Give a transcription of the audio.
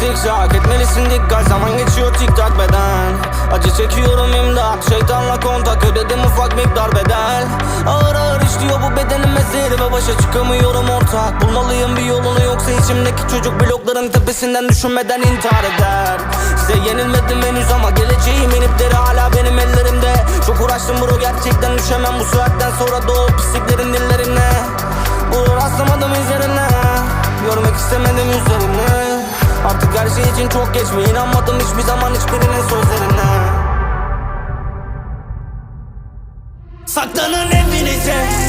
zikzak Etmelisin dikkat zaman geçiyor tik tak beden. Acı çekiyorum imdat Şeytanla kontak ödedim ufak miktar bedel. Ağır ağır işliyor bu bedenim ezeri Ve başa çıkamıyorum ortak. Bulmalıyım bir yolunu yoksa içimdeki çocuk Blokların tepesinden düşünmeden intihar eder. Size yenilmedim henüz ama geleceğim inipleri hala benim ellerimde. Çok uğraştım bro gerçekten düşemem bu saatten sonra Doğu pisliklerin dillerine. Bu rastlamadım üzerine. Görmek istemedim yüzlerini Artık her şey için çok geç mi? İnanmadım hiçbir zaman hiçbirinin sözlerine. Saklanın evinize